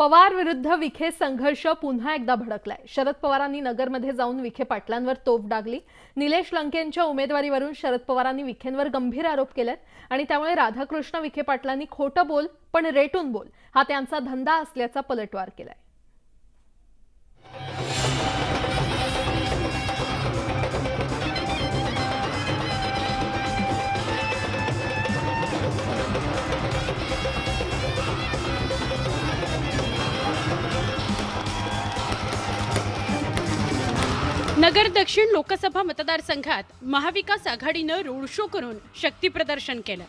पवार विरुद्ध विखे संघर्ष पुन्हा एकदा भडकलाय. शरद पवारांनी नगरमध्ये जाऊन विखे पाटलांवर तोफ डागली. निलेश लंकेंच्या उमेदवारीवरून शरद पवारांनी विखेंवर गंभीर आरोप केलेत आणि त्यामुळे राधाकृष्ण विखे पाटलांनी खोटं बोल पण रेटून बोल हा त्यांचा धंदा असल्याचा पलटवार केलाय. नगर दक्षिण लोकसभा मतदारसंघात महाविकास आघाडीनं रोड शो करून शक्ती प्रदर्शन केलं.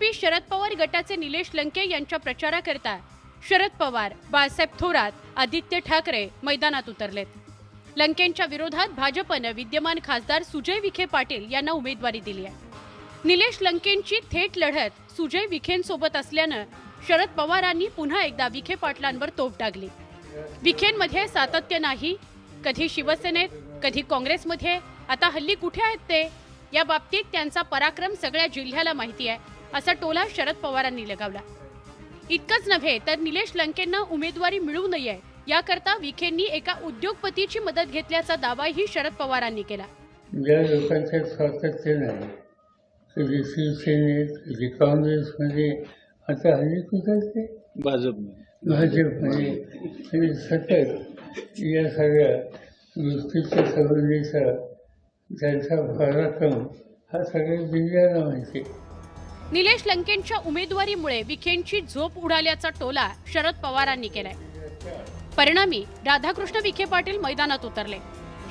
पी शरद पवार गटाचे निलेश लंके यांच्या प्रचाराकरता शरद पवार बाळासाहेब थोरात आदित्य ठाकरे मैदानात उतरलेत. लंकेंच्या विरोधात भाजपनं विद्यमान खासदार सुजय विखे पाटील यांना उमेदवारी दिली आहे. निलेश लंकेंची थेट लढत सुजय विखेंसोबत असल्यानं शरद पवारांनी पुन्हा एकदा विखे पाटलांवर तोफ डागली. विखेंमध्ये सातत्य नाही कधी शिवसेनेत कधी काँग्रेसमध्ये. आता हल्ली कुठे आहेत ते? या बाबतीत त्यांचा पराक्रम सगळ्या जिल्ह्याला माहिती आहे असा टोला शरद पवारांनी लगावला. इतकंच नव्हे तर निलेश लंकेंना उमेदवारी मिळू नये याकरता विखेंनी एका उद्योगपतीची मदत घेतल्याचा दावाही शरद पवारांनी केला. ज्या लोकांच्यात सातत्य नाही कधी शिवसेनेत कधी काँग्रेसमध्ये आता हल्ली कुठं भाजपमध्ये. आणि सतत या सगळ्या गोष्टीच्या संबंधीचा त्यांचा पराक्रम हा सगळ्या जिल्ह्याला माहिती निलेश लंकेंच्या उमेदवारीमुळे विखेंची झोप उडाल्याचा टोला शरद पवारांनी केलाय. परिणामी राधाकृष्ण विखे पाटील मैदानात उतरले.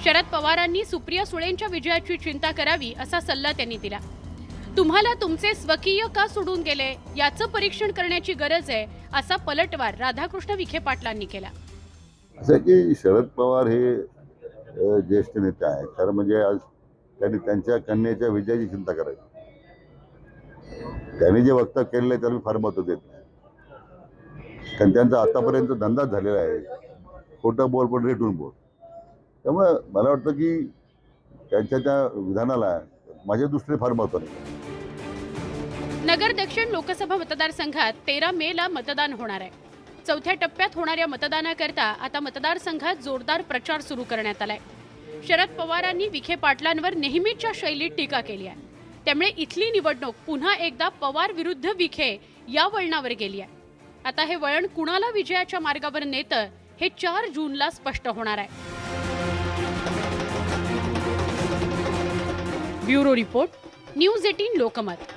शरद पवारांनी सुप्रिया सुळेंच्या विजयाची चिंता करावी असा सल्ला त्यांनी दिला. तुम्हाला तुमचे स्वकीय का सोडून गेले? याचं परीक्षण करण्याची गरज आहे असा पलटवार राधाकृष्ण विखे पाटलांनी केला. असं आहे की शरद पवार हे ज्येष्ठ नेते आहे खरं म्हणजे आज त्यांनी त्यांच्या कन्येच्या विजयाची चिंता करायची. त्यांनी जे वक्तव्य केलेलं आहे त्याला मी फार महत्त्व देत नाही. कारण त्यांचा आतापर्यंत धंदाच झालेला आहे. खोटं बोल पण रेटून बोल. त्यामुळं मला वाटतं की त्यांच्या त्या विधानाला माझ्या दृष्टीने फार महत्त्व नाही. नगर दक्षिण लोकसभा मतदारसंघात तेरा मे ला मतदान होणार आहे. चौथ्या टप्प्यात होणाऱ्या मतदानाकरता आता मतदारसंघात जोरदार प्रचार सुरू करण्यात आलाय. शरद पवारांनी विखे पाटलांवर नेहमीच्या शैलीत टीका केली आहे. त्यामुळे इथली निवडणूक पुन्हा एकदा पवार विरुद्ध विखे या वळणावर गेली आहे. आता हे वळण कुणाला विजयाच्या मार्गावर नेतं हे चार जूनला स्पष्ट होणार आहे. Bureau report news eighteen Lokmat.